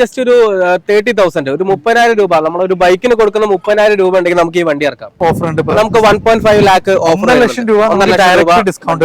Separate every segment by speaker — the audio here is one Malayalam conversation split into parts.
Speaker 1: ജസ്റ്റ് ഒരു തേർട്ടി തൗസൻഡ് ഒരു മുപ്പതിനായിരം രൂപ. നമ്മൾ ഒരു ബൈക്കിന് കൊടുക്കുന്ന മുപ്പതിനായിരം രൂപ ഉണ്ടെങ്കിൽ നമുക്ക് ഈ വണ്ടി ഇറക്കാം.
Speaker 2: ഓഫർ ഉണ്ട്.
Speaker 1: നമുക്ക് one point five lakh
Speaker 2: offer ലക്ഷം രൂപ ഡിസ്കൗണ്ട്?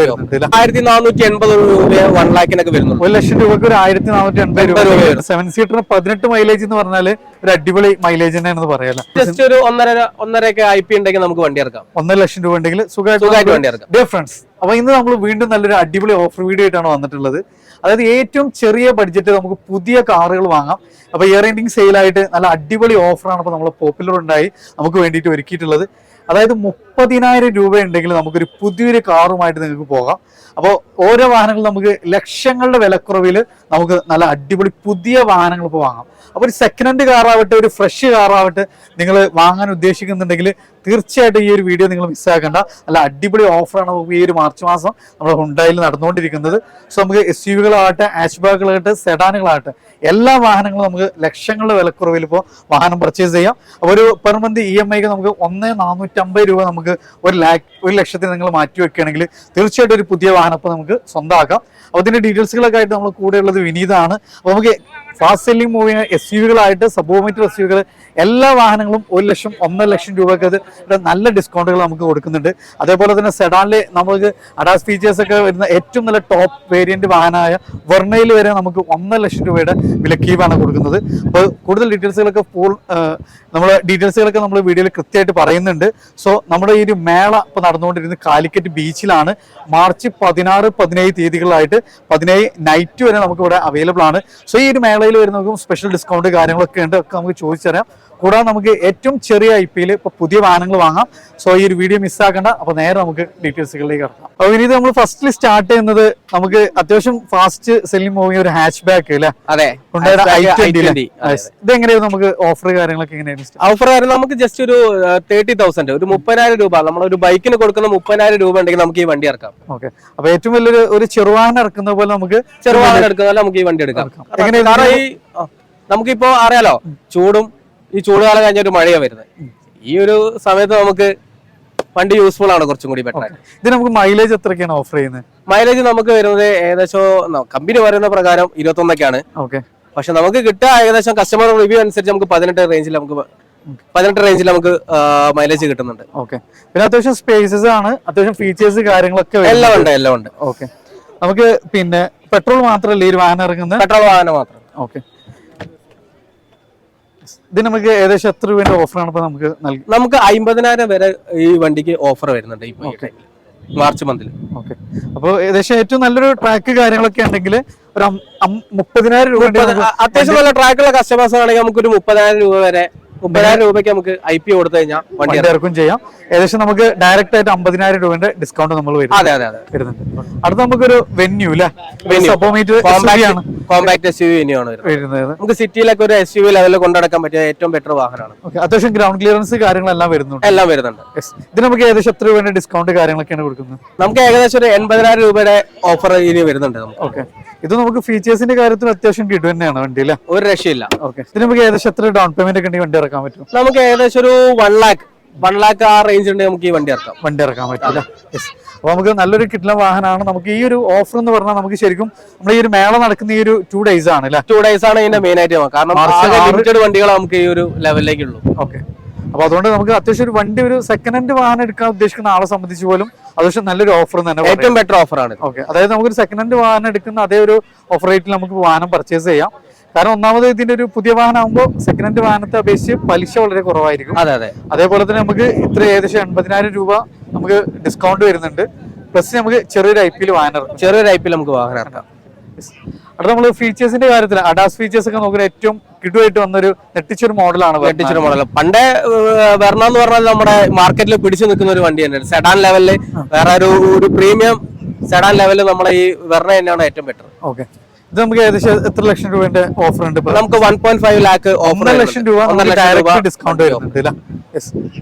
Speaker 1: ആയിരത്തി നാനൂറ്റി എൺപത് രൂപ വൺ ലാക്കിനൊക്കെ വരുന്നു
Speaker 2: ഒരു ലക്ഷം രൂപക്ക് ഒരു ആയിരത്തി നാനൂറ്റി എൺപത്
Speaker 1: രൂപ
Speaker 2: സെവൻ സീറ്ററിന് പതിനെട്ട് മൈലേജ് എന്ന് പറഞ്ഞാൽ ഒരു അടിപൊളി മൈലേജ് തന്നെയാണെന്ന് പറയാലോ.
Speaker 1: ജസ്റ്റ് ഒരു ഒന്നര ഒന്നരയൊക്കെ ഐ പി ഉണ്ടെങ്കിൽ നമുക്ക് വണ്ടി ഇറക്കാം.
Speaker 2: ഒന്നര ലക്ഷം രൂപ ഉണ്ടെങ്കിൽ
Speaker 1: സുഖമായിട്ട് വണ്ടി ഇറക്കാം.
Speaker 2: ഡിഫറൻസ് അപ്പൊ ഇന്ന് നമ്മൾ വീണ്ടും നല്ലൊരു അടിപൊളി ഓഫർ വീഡിയോ ആയിട്ടാണ് വന്നിട്ടുള്ളത്. അതായത് ഏറ്റവും ചെറിയ ബഡ്ജറ്റ് നമുക്ക് പുതിയ കാറുകൾ വാങ്ങാം. അപ്പൊ ഇയർ എൻഡിങ് സെയിലായിട്ട് നല്ല അടിപൊളി ഓഫറാണ് ഇപ്പൊ നമ്മൾ പോപ്പുലർ ഉണ്ടായി. നമുക്ക് വേണ്ടിയിട്ട് ഒരുക്കിയിട്ടുള്ളത്. അതായത് മുപ്പതിനായിരം രൂപ ഉണ്ടെങ്കിൽ നമുക്കൊരു പുതിയൊരു കാറുമായിട്ട് നിങ്ങൾക്ക് പോകാം. അപ്പോൾ ഓരോ വാഹനങ്ങൾ നമുക്ക് ലക്ഷങ്ങളുടെ വിലക്കുറവിൽ നമുക്ക് നല്ല അടിപൊളി പുതിയ വാഹനങ്ങൾ ഇപ്പോൾ വാങ്ങാം. അപ്പോൾ ഒരു സെക്കൻഡ് ഹാൻഡ് കാറാവട്ടെ ഒരു ഫ്രഷ് കാറാവട്ടെ നിങ്ങൾ വാങ്ങാൻ ഉദ്ദേശിക്കുന്നുണ്ടെങ്കിൽ തീർച്ചയായിട്ടും ഈ ഒരു വീഡിയോ നിങ്ങൾ മിസ്സാക്കണ്ട നല്ല അടിപൊളി ഓഫറാണ് ഈ ഒരു മാർച്ച് മാസം നമ്മുടെ ഹുണ്ടായിൽ നടന്നുകൊണ്ടിരിക്കുന്നത്. സോ നമുക്ക് എസ് യു വികളാകട്ടെ ആഷ് ബാഗുകളാകട്ടെ സെഡാനുകളാകട്ടെ എല്ലാ വാഹനങ്ങളും നമുക്ക് ലക്ഷങ്ങളുടെ വിലക്കുറവിൽ ഇപ്പോൾ വാഹനം പർച്ചേസ് ചെയ്യാം. അപ്പോൾ ഒരു പെർ മന്ത് ഇ എം ഐക്ക് നമുക്ക് ഒന്ന് നാനൂറ്റമ്പത് രൂപ നമുക്ക് ഒരു ലാക്ക് ഒരു ലക്ഷത്തിന് നിങ്ങൾ മാറ്റി വെക്കുകയാണെങ്കിൽ തീർച്ചയായിട്ടും ഒരു പുതിയ വാഹനം നമുക്ക് സ്വന്തമാക്കാം. അപ്പോൾ ഇതിന്റെ ഡീറ്റെയിൽസുകളൊക്കെ ആയിട്ട് നമ്മൾ കൂടെയുള്ളത് വിനീതാണ്. അപ്പോൾ നമുക്ക് fast selling moving S U വികളായിട്ട് സബോമീറ്റർ എസ് യുകൾ എല്ലാ വാഹനങ്ങളും ഒരു ലക്ഷം ഒന്നര ലക്ഷം രൂപയ്ക്ക് അത് നല്ല ഡിസ്കൗണ്ടുകൾ നമുക്ക് കൊടുക്കുന്നുണ്ട്. അതേപോലെ തന്നെ സെഡാനിൽ നമുക്ക് അഡാസ് ഫീച്ചേഴ്സ് ഒക്കെ വരുന്ന ഏറ്റവും നല്ല ടോപ്പ് വേരിയന്റ് വാഹനമായ വെർണയിൽ വരെ നമുക്ക് ഒന്നര ലക്ഷം രൂപയുടെ വിലക്കീവാണ് കൊടുക്കുന്നത്. അപ്പോൾ കൂടുതൽ ഡീറ്റെയിൽസുകളൊക്കെ ഫുൾ നമ്മൾ ഡീറ്റെയിൽസുകളൊക്കെ നമ്മൾ വീഡിയോയിൽ കൃത്യമായിട്ട് പറയുന്നുണ്ട്. സോ നമ്മുടെ ഈ ഒരു മേള ഇപ്പോൾ നടന്നുകൊണ്ടിരുന്നത് കാലിക്കറ്റ് ബീച്ചിലാണ്. മാർച്ച് പതിനാറ് പതിനേഴ് തീയതികളായിട്ട് പതിനേഴ് നൈറ്റ് വരെ നമുക്ക് ഇവിടെ അവൈലബിൾ ആണ്. സോ ഈ ഒരു മേളയിൽ വരുന്നവർക്കും സ്പെഷ്യൽ ഡിസ്കൗണ്ട് കാര്യങ്ങളൊക്കെ ഉണ്ട്. ഒക്കെ നമുക്ക് ചോദിച്ചു തരാം കൂടാതെ നമുക്ക് ഏറ്റവും ചെറിയ ഐ പിയിൽ ഇപ്പോൾ പുതിയ വാഹനങ്ങൾ വാങ്ങാം. സോ ഈ ഒരു വീഡിയോ മിസ്സാക്കണ്ട അപ്പോൾ നേരെ നമുക്ക് ഡീറ്റെയിൽസുകളിലേക്ക് കിടക്കാം അപ്പോൾ ഇനി നമ്മൾ ഫസ്റ്റിൽ സ്റ്റാർട്ട് ചെയ്യുന്നത് നമുക്ക് അത്യാവശ്യം ഫാസ്റ്റ് സെല്ലിംഗ് പോകുന്ന ഒരു ഹാച്ച് ബാക്ക് അല്ലേ
Speaker 1: അതെ
Speaker 2: ഹുണ്ടായുടെ
Speaker 1: i20, അതെ,
Speaker 2: നമുക്ക് ഓഫർ കാര്യങ്ങളൊക്കെ എങ്ങനെയായിരുന്നു
Speaker 1: ഓഫർ ആയിരുന്നു നമുക്ക് ജസ്റ്റ് ഒരു തേർട്ടി തൗസൻഡ് ഒരു മുപ്പതിനായിരം രൂപ. നമ്മൾ ഒരു ബൈക്കിന് കൊടുക്കുന്ന മുപ്പതിനായിരം രൂപ ഉണ്ടെങ്കിൽ നമുക്ക് ഈ വണ്ടി ഇറക്കാം.
Speaker 2: ഓക്കെ അപ്പൊ ഏറ്റവും വലിയൊരു ഒരു ചെറുവാഹനം ഇറക്കുന്ന പോലെ നമുക്ക്
Speaker 1: ചെറുവാഹനം എടുക്കുന്ന പോലെ നമുക്ക് ഈ വണ്ടി എടുക്കാം. കാരണം ഈ നമുക്കിപ്പോ അറിയാലോ ചൂടും ഈ ചൂടുകാലം കഴിഞ്ഞ ഒരു മഴയാണ് വരുന്നത്. ഈ ഒരു സമയത്ത് നമുക്ക് വണ്ടി യൂസ്ഫുൾ ആണ് കുറച്ചും കൂടി ബെറ്റർ
Speaker 2: ഇത് നമുക്ക് മൈലേജ് എത്രയൊക്കെയാണ് ഓഫർ ചെയ്യുന്നത്
Speaker 1: മൈലേജ് നമുക്ക് വരുന്നത് ഏകദേശം കമ്പനി പറയുന്ന പ്രകാരം ഇരുപത്തൊന്നൊക്കെയാണ്.
Speaker 2: ഓക്കെ.
Speaker 1: പക്ഷെ നമുക്ക് കിട്ടുക ഏകദേശം കസ്റ്റമർ റിവ്യൂ അനുസരിച്ച് നമുക്ക് പതിനെട്ട് റേഞ്ചിൽ നമുക്ക് പതിനെട്ട് റേഞ്ചിൽ നമുക്ക് മൈലേജ് കിട്ടുന്നുണ്ട്.
Speaker 2: ഓക്കെ. പിന്നെ അത്യാവശ്യം സ്പേസസ് ആണ് അത്യാവശ്യം ഫീച്ചേഴ്സ് കാര്യങ്ങളൊക്കെ
Speaker 1: എല്ലാം ഉണ്ട് എല്ലാം ഉണ്ട്.
Speaker 2: ഓക്കെ. നമുക്ക് പിന്നെ പെട്രോൾ മാത്രമല്ല ഈ ഒരു വാഹനം ഇറങ്ങുന്നത്?
Speaker 1: പെട്രോൾ വാഹനം മാത്രം.
Speaker 2: ഓക്കെ. ഇത് നമുക്ക് ഏകദേശം എത്ര രൂപയുടെ ഓഫറാണ് ഇപ്പൊ നമുക്ക്
Speaker 1: നമുക്ക് അമ്പതിനായിരം വരെ ഈ വണ്ടിക്ക് ഓഫർ വരുന്നുണ്ട് ഇപ്പൊ മാർച്ച് മന്തിൽ
Speaker 2: ഓക്കെ അപ്പോൾ ഏകദേശം ഏറ്റവും നല്ലൊരു ട്രാക്ക് കാര്യങ്ങളൊക്കെ ഉണ്ടെങ്കിൽ ഒരു മുപ്പതിനായിരം രൂപ
Speaker 1: അത്യാവശ്യം നല്ല ട്രാക്കുള്ള കസ്റ്റമേഴ്സ് ആണെങ്കിൽ നമുക്കൊരു മുപ്പതിനായിരം രൂപ വരെ മുപ്പതിനായിരം രൂപയ്ക്ക് നമുക്ക് ഐ പി കൊടുത്തു കഴിഞ്ഞാൽ വണ്ടി
Speaker 2: ഇറക്കും ചെയ്യാം. ഏകദേശം നമുക്ക് ഡയറക്റ്റ് ആയിട്ട് അമ്പതിനായിരം രൂപയുടെ ഡിസ്കൗണ്ട് നമ്മൾ വരും
Speaker 1: അതെ അതെ അതെ.
Speaker 2: വരുന്നുണ്ട്. അടുത്ത നമുക്കൊരു വെന്യൂ അല്ലെ
Speaker 1: കോമ്പാക്ട് എസ് യു വെന്യൂ വരുന്നത്. നമുക്ക് സിറ്റിയിലൊക്കെ ഒരു എസ് യു ലെവലിൽ കൊണ്ടുനടക്കാൻ പറ്റിയ ഏറ്റവും ബെറ്റർ വാഹനമാണ്.
Speaker 2: അത്യാവശ്യം ഗ്രൗണ്ട് ക്ലിയറൻസ് കാര്യങ്ങളെല്ലാം വരുന്നുണ്ട്.
Speaker 1: എല്ലാം വരുന്നുണ്ട്.
Speaker 2: ഇത് നമുക്ക് ഏകദേശം എത്ര രൂപയുടെ ഡിസ്കൗണ്ട് കാര്യങ്ങളൊക്കെയാണ് കൊടുക്കുന്നത്?
Speaker 1: നമുക്ക് ഏകദേശം ഒരു എൺപതിനായിരം രൂപയുടെ ഓഫർ ഇനി വരുന്നുണ്ട്
Speaker 2: ഓക്കെ ഇത് നമുക്ക് ഫീച്ചേഴ്സിന്റെ കാര്യത്തിൽ അത്യാവശ്യം കിട്ടും തന്നെയാണ് വണ്ടി അല്ലേ
Speaker 1: ഒരു രക്ഷയില്ല.
Speaker 2: ഓക്കെ ഇത് നമുക്ക് ഏകദേശം എത്ര ഡൗൺ പേയ്മെന്റ് ഒക്കെ വണ്ടി ഇറക്കാൻ പറ്റും
Speaker 1: നമുക്ക് ഏകദേശം ഒരു വൺ ലാക്ക് വൺ ലാക്ക് ആ റേഞ്ച് ഉണ്ട് നമുക്ക് ഈ വണ്ടി ഇറക്കാം.
Speaker 2: വണ്ടി ഇറക്കാൻ പറ്റില്ല അപ്പൊ നമുക്ക് നല്ലൊരു കിട്ടുന്ന വാഹനമാണ്. നമുക്ക് ഈ ഒരു ഓഫർ എന്ന് പറഞ്ഞാൽ നമുക്ക് ശരിക്കും നമ്മൾ ഈ ഒരു മേള നടക്കുന്ന ഈ ഒരു ടു ഡേയ്സ് ആണ് അല്ലെ?
Speaker 1: ടു ഡേയ്സ് ആണ് ഇതിന്റെ മെയിൻ ആയിട്ട് കാരണം ലിമിറ്റഡ് വണ്ടികൾ നമുക്ക് ഈ ഒരു ലെവലിലേക്കുള്ളൂ
Speaker 2: ഓക്കെ അപ്പൊ അതുകൊണ്ട് നമുക്ക് അത്യാവശ്യം ഒരു വണ്ടി ഒരു സെക്കൻഡ് ഹാൻഡ് വാഹനം എടുക്കാൻ ഉദ്ദേശിക്കുന്ന ആളെ സംബന്ധിച്ച് പോലും അത്യാവശ്യം നല്ലൊരു ഓഫർ തന്നെ
Speaker 1: ഏറ്റവും ബെറ്റർ ഓഫറാണ്
Speaker 2: ഓക്കെ അതായത് നമുക്ക് ഒരു സെക്കൻഡ് ഹാൻഡ് വാഹനം എടുക്കുന്ന അതേ ഒരു ഓഫർ റേറ്റിൽ നമുക്ക് വാഹനം പർച്ചേസ് ചെയ്യാം. കാരണം ഒന്നാമത് ഇതിന്റെ ഒരു പുതിയ വാഹനം ആകുമ്പോൾ സെക്കൻഡ് ഹാൻഡ് വാഹനത്തെ അപേക്ഷിച്ച് പലിശ വളരെ കുറവായിരിക്കും.
Speaker 1: അതെ അതെ.
Speaker 2: അതേപോലെ തന്നെ നമുക്ക് ഇത്ര ഏകദേശം എൺപതിനായിരം രൂപ നമുക്ക് ഡിസ്കൗണ്ട് വരുന്നുണ്ട്. പ്ലസ് നമുക്ക് ചെറിയൊരു ഐ പിയിൽ വാഹനം ചെറിയൊരു
Speaker 1: ഐ ടൈപ്പിൽ നമുക്ക് വാഹനം ഇറക്കാം.
Speaker 2: അടുത്ത നമ്മൾ ഫീച്ചേഴ്സിന്റെ കാര്യത്തിൽ അഡാസ് ഫീച്ചേഴ്സ് ഒക്കെ നോക്കുന്ന ഏറ്റവും കിടുവായിട്ട് വന്നൊരു നെട്ടിച്ചൊരു മോഡലാണ്
Speaker 1: നെട്ടിച്ചൊരു മോഡൽ പണ്ടേ വരണം എന്ന് പറഞ്ഞാൽ നമ്മുടെ മാർക്കറ്റിൽ പിടിച്ചു നിൽക്കുന്ന ഒരു വണ്ടി തന്നെയാണ് സെഡാൻ ലെവലിൽ വേറെ ഒരു ഒരു പ്രീമിയം സെഡാൻ ലെവലിൽ നമ്മളെ ഈ വെർണ തന്നെയാണ് ഏറ്റവും ബെറ്റർ
Speaker 2: ഓക്കെ ഇത് നമുക്ക് ഏകദേശം എത്ര ലക്ഷം രൂപന്റെ ഓഫർ ഉണ്ട്
Speaker 1: നമുക്ക് വൺ പോയിന്റ് ഫൈവ് ലാക്ക്
Speaker 2: ഒന്നര ലക്ഷം രൂപ ഡയറക്റ്റ് ഡിസ്കൗണ്ട് വരുന്നുണ്ട്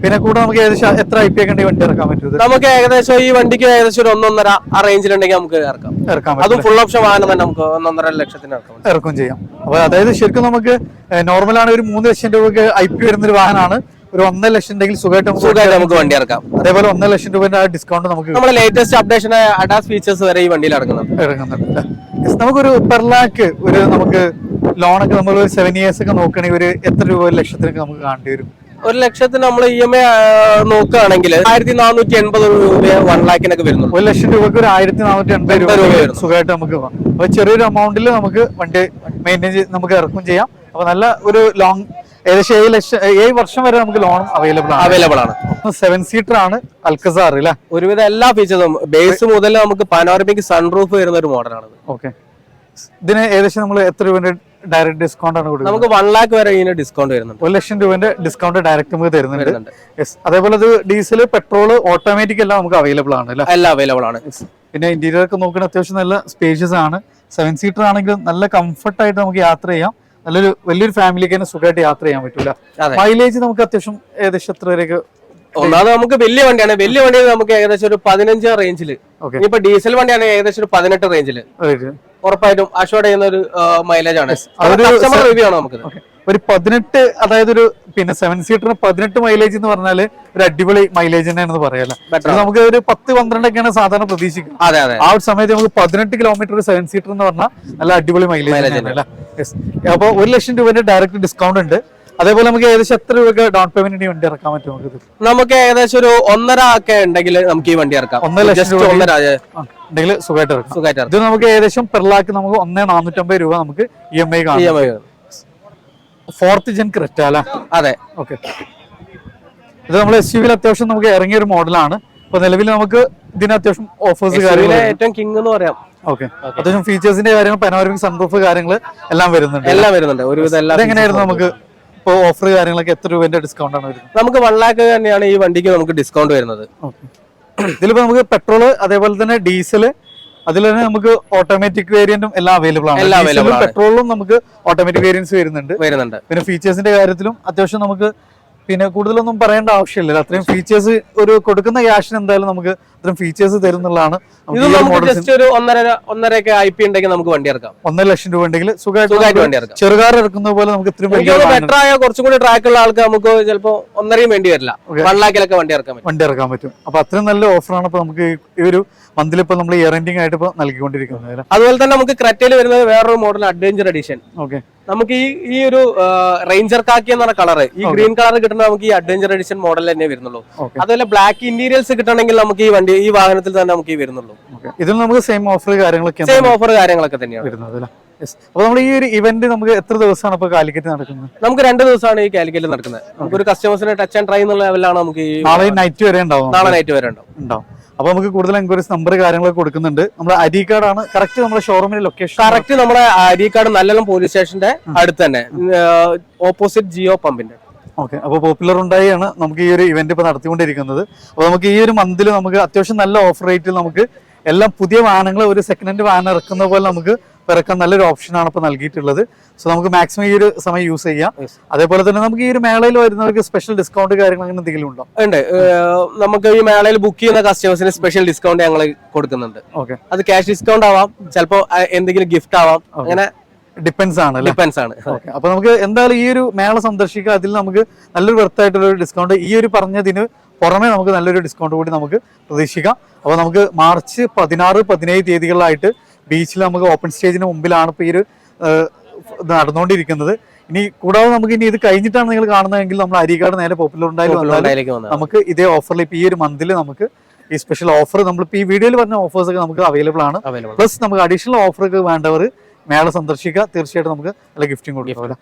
Speaker 2: പിന്നെ കൂടെ നമുക്ക് ഏകദേശം എത്ര ഐ പി ഒക്കെ വണ്ടി ഇറക്കാൻ പറ്റും
Speaker 1: നമുക്ക് ഏകദേശം ഈ വണ്ടിക്ക് ഏകദേശം ഒരു ഒന്നൊന്നര ആ റേഞ്ചിലുണ്ടെങ്കിൽ നമുക്ക് ഇറക്കാം.
Speaker 2: ഇറക്കാം
Speaker 1: അതും ഫുൾ ഓപ്ഷൻ വാഹനം തന്നെ നമുക്ക് ഒന്നൊന്നര ലക്ഷത്തിന് ഇറക്കാം.
Speaker 2: ഇറക്കും ചെയ്യാം. അപ്പൊ അതായത് ശരിക്കും നമുക്ക് നോർമൽ ആണ് ഒരു മൂന്ന് ലക്ഷം രൂപയ്ക്ക് ഐ പി വരുന്ന ഒരു വാഹനമാണ്. ഒരു ഒന്നര ലക്ഷം ഉണ്ടെങ്കിൽ സുഖമായിട്ട്
Speaker 1: സുഖമായിട്ട് നമുക്ക് വണ്ടി ഇറക്കാം.
Speaker 2: അതേപോലെ ഒന്നര ലക്ഷം ആ ഡിസ്കൗണ്ട് നമുക്ക്
Speaker 1: നമ്മുടെ ലേറ്റസ്റ്റ് അപ്ഡേഷൻ അഡാസ് ഫീച്ചേഴ്സ് വരെ ഈ വണ്ടിയിൽ ഇറങ്ങുന്നുണ്ട്.
Speaker 2: ഇറങ്ങുന്നുണ്ട് നമുക്കൊരു പെർ ലാക്ക് ഒരു നമുക്ക് ലോണൊക്കെ നമ്മൾ ഒരു സെവൻ ഇയേഴ്സ് ഒക്കെ നോക്കുകയാണെങ്കിൽ ഒരു എത്ര രൂപ ഒരു ലക്ഷത്തിനൊക്കെ നമുക്ക് കാണേണ്ടി വരും?
Speaker 1: ഒരു ലക്ഷത്തിന് നമ്മൾ ഇ എം ഐ നോക്കുകയാണെങ്കിൽ ആയിരത്തി നാനൂറ്റി എൺപത് രൂപ വൺ ലാഖിനൊക്കെ വരുന്നു
Speaker 2: ഒരു ലക്ഷം രൂപക്ക് ഒരു ആയിരത്തി നാനൂറ്റി എൺപത് രൂപ. സുഖമായിട്ട് നമുക്ക് അപ്പൊ ചെറിയൊരു എമൗണ്ടിൽ നമുക്ക് വണ്ടി മെയിന്റെയിൻ നമുക്ക് ഇറക്കും ചെയ്യാം. അപ്പൊ നല്ല ഒരു ലോങ് ഏകദേശം ഏഴ് ലക്ഷം ഏഴ് വർഷം വരെ നമുക്ക് ലോൺ അവൈലബിൾ ആണ്.
Speaker 1: അവൈലബിൾ ആണ്.
Speaker 2: സെവൻ സീറ്റർ ആണ് അൽക്കസാർ അല്ലേ
Speaker 1: ഒരുവിധം എല്ലാ ഫീച്ചേഴ്സും ബേസ് മുതൽ നമുക്ക് പാനോറമിക് സൺറൂഫ് വരുന്ന ഒരു മോഡലാണ്
Speaker 2: ഓക്കെ ഇതിന് ഏകദേശം നമ്മൾ എത്ര രൂപ ഡയറക്ട് ഡിസ്കൗണ്ട് ആണ് കൊടുക്കുന്നത്?
Speaker 1: നമുക്ക് വൺ ലാക്ക് വരെ ഇതിന് ഡിസ്കൗണ്ട് വരുന്നുണ്ട്.
Speaker 2: ഒരു ലക്ഷം രൂപന്റെ ഡിസ്കൗണ്ട് ഡയറക്റ്റ് നമുക്ക് തരുന്നുണ്ട്. അതേപോലെ ഇത് ഡീസൽ പെട്രോൾ ഓട്ടോമാറ്റിക് എല്ലാം നമുക്ക് അവൈലബിൾ ആണ്
Speaker 1: എല്ലാം അവൈലബിൾ ആണ്.
Speaker 2: പിന്നെ ഇന്റീരിയർ ഒക്കെ നോക്കുന്ന അത്യാവശ്യം നല്ല സ്പേഷ്യസ് ആണ്. സെവൻ സീറ്റർ ആണെങ്കിലും നല്ല കംഫർട്ട് ആയിട്ട് നമുക്ക് യാത്ര ചെയ്യാം. നല്ലൊരു വലിയൊരു ഫാമിലിക്ക് തന്നെ സുഖമായിട്ട് യാത്ര ചെയ്യാൻ പറ്റൂല. മൈലേജ് നമുക്ക് അത്യാവശ്യം ഏകദേശം എത്ര വരെയൊക്കെ
Speaker 1: ഒന്നാമത് നമുക്ക് വലിയ വണ്ടിയാണ് വലിയ വണ്ടി നമുക്ക് ഏകദേശം ഒരു പതിനഞ്ച് റേഞ്ചിൽ
Speaker 2: Okay.
Speaker 1: ഇനിയിപ്പോ ഡീസൽ വണ്ടിയാണ് ഏകദേശം ഒരു പതിനെട്ട് റേഞ്ചിൽ
Speaker 2: വരും?
Speaker 1: ഉറപ്പായിട്ടും അഷോർഡ് ചെയ്യുന്ന ഒരു മൈലേജ് ആണ്. കസ്റ്റമർ റിവ്യൂ ആണ് നമുക്ക്.
Speaker 2: ഒരു പതിനെട്ട് അതായത് ഒരു പിന്നെ സെവൻ സീറ്ററിന് പതിനെട്ട് മൈലേജ് എന്ന് പറഞ്ഞാൽ ഒരു അടിപൊളി മൈലേജ് തന്നെയാണെന്ന് പറയാല്ലേ നമുക്ക് ഒരു പത്ത് പന്ത്രണ്ടൊക്കെയാണ് സാധാരണ
Speaker 1: അതെ
Speaker 2: ആ ഒരു സമയത്ത് നമുക്ക് പതിനെട്ട് കിലോമീറ്റർ സെവൻ സീറ്റർ എന്ന് പറഞ്ഞാൽ നല്ല അടിപൊളി മൈലേജ്
Speaker 1: തന്നെയാണ്
Speaker 2: അല്ലേ? അപ്പൊ ഒരു ലക്ഷം രൂപന്റെ ഡയറക്റ്റ് ഡിസ്കൗണ്ട് ഉണ്ട്. അതേപോലെ നമുക്ക് ഏകദേശം എത്ര രൂപ ഡൗൺ പേയ്മെന്റ് വണ്ടി ഇറക്കാൻ പറ്റും നമുക്ക്
Speaker 1: നമുക്ക് ഏകദേശം ഒരു ഒന്നര ഒക്കെ ഉണ്ടെങ്കിൽ നമുക്ക് ഈ വണ്ടി ഇറക്കാം.
Speaker 2: ഒന്നര ലക്ഷം
Speaker 1: ഒന്നര
Speaker 2: ഉണ്ടെങ്കിൽ സുഖമായിട്ട് ഇറക്കാം.
Speaker 1: സുഖമായിട്ട്
Speaker 2: ഇത് നമുക്ക് ഏകദേശം പെർ ലാക്ക് നമുക്ക് ഒന്നേ നാനൂറ്റമ്പത് രൂപ നമുക്ക് ഇ എം ഐ
Speaker 1: ഇ
Speaker 2: കാണാം
Speaker 1: M I
Speaker 2: fourth gen Creta അല്ലേ?
Speaker 1: അതെ.
Speaker 2: ഓക്കെ ഇത് നമ്മൾ എസ് യുവിൽ അത്യാവശ്യം നമുക്ക് ഇറങ്ങിയ ഒരു മോഡലാണ്. ഇപ്പൊ നിലവിൽ നമുക്ക് ഇതിന് അത്യാവശ്യം ഓഫേഴ്സ്
Speaker 1: ഏറ്റവും കിങ് എന്ന് പറയാം.
Speaker 2: ഓക്കെ അത്യാവശ്യം ഫീച്ചേഴ്സിന്റെ കാര്യങ്ങൾ പനോരമിക് സൺറൂഫ് കാര്യങ്ങൾ എല്ലാം വരുന്നുണ്ട്
Speaker 1: എല്ലാം വരുന്നുണ്ട്. ഒരുവിധം എല്ലാം
Speaker 2: എങ്ങനെയായിരുന്നു നമുക്ക് ഇപ്പോൾ ഓഫർ കാര്യങ്ങളൊക്കെ എത്ര രൂപേന്റെ ഡിസ്കൗണ്ട് ആണ് വരുന്നത്?
Speaker 1: നമുക്ക് വൺ ലാക്ക് തന്നെയാണ് ഈ വണ്ടിക്ക് നമുക്ക് ഡിസ്കൗണ്ട് വരുന്നത്.
Speaker 2: ഇതിലിപ്പോ നമുക്ക് പെട്രോൾ അതേപോലെ തന്നെ ഡീസൽ അതിൽ തന്നെ നമുക്ക് ഓട്ടോമാറ്റിക് വേരിയന്റും എല്ലാം അവൈലബിൾ ആണ്.
Speaker 1: എല്ലാം available ആണ്.
Speaker 2: പെട്രോളിലും നമുക്ക് ഓട്ടോമാറ്റിക് വേരിയൻസ് വരുന്നുണ്ട്.
Speaker 1: വരുന്നുണ്ട്.
Speaker 2: പിന്നെ ഫീച്ചേഴ്സിന്റെ കാര്യത്തിലും അത്യാവശ്യം നമുക്ക് പിന്നെ കൂടുതലൊന്നും പറയേണ്ട ആവശ്യമില്ല. അത്രയും ഫീച്ചേഴ്സ് ഒരു കൊടുക്കുന്ന ക്യാഷിന് എന്തായാലും നമുക്ക് അത്രയും ഫീച്ചേഴ്സ് തരുന്നുള്ളതാണ്
Speaker 1: ഒന്നരയൊക്കെ ഐ പി ഉണ്ടെങ്കിൽ നമുക്ക് വണ്ടി ഇറക്കാം.
Speaker 2: ഒന്നര ലക്ഷം രൂപ ഉണ്ടെങ്കിൽ സുഖമായിട്ട്
Speaker 1: വണ്ടി ഇറക്കാം.
Speaker 2: ചെറുകാർ ഇറക്കുന്ന പോലെ നമുക്ക് ഇത്രയും
Speaker 1: ബെറ്റർ ആയ കുറച്ചും കൂടി ട്രാക്ക് ഉള്ള ആൾക്ക് നമുക്ക് ചിലപ്പോ ഒന്നരയും വേണ്ടി വരില്ല. വൺ ലാക്കിലൊക്കെ വണ്ടി ഇറക്കാൻ പറ്റും.
Speaker 2: വണ്ടി ഇറക്കാൻ പറ്റും. അപ്പൊ അത്രയും നല്ല ഓഫറാണ് ഇപ്പൊ നമുക്ക് ഈ- ഒരു മന്തിൽ ഇപ്പൊ നമ്മൾ ഇയർ എൻഡിങ് ആയിട്ട് ഇപ്പൊ നൽകിക്കൊണ്ടിരിക്കുന്നത്
Speaker 1: അതുപോലെ തന്നെ നമുക്ക് ക്രറ്റയിൽ വരുന്നത് വേറൊരു മോഡൽ അഡ്വഞ്ചർ എഡിഷൻ
Speaker 2: ഓക്കെ
Speaker 1: നമുക്ക് ഈ ഈ ഒരു റേഞ്ചർ കാക്കി എന്ന് പറഞ്ഞ കളർ ഈ ഗ്രീൻ കളർ കിട്ടുന്ന നമുക്ക് ഈ അഡ്വഞ്ചർ എഡിഷൻ മോഡൽ തന്നെ വരുന്നുള്ളൂ. അതുപോലെ ബ്ലാക്ക് ഇന്റീരിയൽസ് കിട്ടണമെങ്കിൽ നമുക്ക് ഈ വണ്ടി ഈ വാഹനത്തിൽ തന്നെ നമുക്ക് ഈ വരുന്നുള്ളൂ.
Speaker 2: ഇതിൽ നമുക്ക് സെയിം ഓഫർ കാര്യങ്ങളൊക്കെ
Speaker 1: സെയിം ഓഫർ കാര്യങ്ങളൊക്കെ തന്നെയാണ്.
Speaker 2: വരുന്നത് അല്ലേ? അപ്പൊ നമ്മൾ ഈ ഒരു ഇവന്റ് നമുക്ക് എത്ര ദിവസമാണ് ഇപ്പൊ കാലിക്കറ്റ് നടക്കുന്നത്?
Speaker 1: നമുക്ക് രണ്ട് ദിവസമാണ് ഈ കാലിക്കറ്റ് നടക്കുന്നത്. നമുക്കൊരു കസ്റ്റമേഴ്സിന് ടച്ച് ആൻഡ് ട്രൈ എന്നുള്ള ലെവലാണ് നമുക്ക് ഈ
Speaker 2: നാളെ നൈറ്റ് വരെ ഉണ്ടാവും.
Speaker 1: നാളെ നൈറ്റ് വരെ ഉണ്ടാവും.
Speaker 2: അപ്പൊ നമുക്ക് കൂടുതൽ എൻക്വയറീസ് നമ്പർ കാര്യങ്ങളൊക്കെ കൊടുക്കുന്നുണ്ട്. നമ്മുടെ അരിക്കാടാണ് കറക്റ്റ് നമ്മുടെ ഷോറൂമിന്റെ ലൊക്കേഷൻ
Speaker 1: കറക്റ്റ് നമ്മുടെ അരി കാർഡ് നല്ലോണം പോലീസ് സ്റ്റേഷന്റെ അടുത്ത് തന്നെ. ഓപ്പോസിറ്റ് ജിയോ പമ്പിന്റെ.
Speaker 2: ഓക്കെ. അപ്പോൾ പോപ്പുലർ ഉണ്ടായാണ് നമുക്ക് ഈ ഒരു ഇവന്റ് ഇപ്പൊ നടത്തിക്കൊണ്ടിരിക്കുന്നത്. അപ്പോൾ നമുക്ക് ഈ ഒരു മന്തിൽ നമുക്ക് അത്യാവശ്യം നല്ല ഓഫർ റേറ്റിൽ നമുക്ക് എല്ലാം പുതിയ വാഹനങ്ങൾ ഒരു സെക്കൻഡ് ഹാൻഡ് വാഹനം ഇറക്കുന്ന പോലെ നമുക്ക് ഇറക്കാൻ നല്ലൊരു ഓപ്ഷനാണ് ഇപ്പൊ നൽകിയിട്ടുള്ളത്. സോ നമുക്ക് മാക്സിമം ഈ ഒരു സമയം യൂസ് ചെയ്യാം. അതേപോലെ തന്നെ നമുക്ക് ഈ ഒരു മേളയിൽ വരുന്നവർക്ക് സ്പെഷ്യൽ ഡിസ്കൗണ്ട് കാര്യങ്ങൾ അങ്ങനെ എന്തെങ്കിലും ഉണ്ടോ?
Speaker 1: ഉണ്ട്. നമുക്ക് ഈ മേളയിൽ ബുക്ക് ചെയ്യുന്ന കസ്റ്റമേഴ്സിന് സ്പെഷ്യൽ ഡിസ്കൗണ്ട് ഞങ്ങൾ കൊടുക്കുന്നുണ്ട്.
Speaker 2: ഓക്കെ
Speaker 1: അത് ക്യാഷ് ഡിസ്കൗണ്ട് ആവാം. ചിലപ്പോ എന്തെങ്കിലും ഗിഫ്റ്റ് ആവാം. അങ്ങനെ
Speaker 2: ഡിപ്പെൻസ് ആണ്
Speaker 1: ഡിപ്പെൻസ് ആണ്.
Speaker 2: അപ്പൊ നമുക്ക് എന്തായാലും ഈ ഒരു മേള സന്ദർശിക്കുക അതിൽ നമുക്ക് നല്ലൊരു വെർത്തായിട്ടുള്ള ഒരു ഡിസ്കൗണ്ട് ഈ ഒരു പറഞ്ഞതിന് പുറമെ നമുക്ക് നല്ലൊരു ഡിസ്കൗണ്ട് കൂടി നമുക്ക് പ്രതീക്ഷിക്കാം. അപ്പോൾ നമുക്ക് മാർച്ച് പതിനാറ് പതിനേഴ് തീയതികളിലായിട്ട് ബീച്ചിൽ നമുക്ക് ഓപ്പൺ സ്റ്റേജിന് മുമ്പിലാണ് ഇപ്പോൾ ഈ ഒരു നടന്നുകൊണ്ടിരിക്കുന്നത്. ഇനി കൂടാതെ നമുക്ക് ഇനി ഇത് കഴിഞ്ഞിട്ടാണ് നിങ്ങൾ കാണുന്നതെങ്കിൽ നമ്മൾ അരികാട് നേരെ പോപ്പുലർ ഉണ്ടായാലും വന്നാലും നമുക്ക് ഇതേ ഓഫറിൽ ഇപ്പൊ ഈ ഒരു മന്തിൽ നമുക്ക് ഈ സ്പെഷ്യൽ ഓഫർ നമ്മളിപ്പോ ഈ വീഡിയോയിൽ പറഞ്ഞ ഓഫേഴ്സ് ഒക്കെ നമുക്ക് അവൈലബിൾ ആണ്. പ്ലസ് നമുക്ക് അഡീഷണൽ ഓഫർ ഒക്കെ വേണ്ടവർ മേള സന്ദർശിക്കുക. തീർച്ചയായിട്ടും നമുക്ക് നല്ല ഗിഫ്റ്റും കൊടുക്കും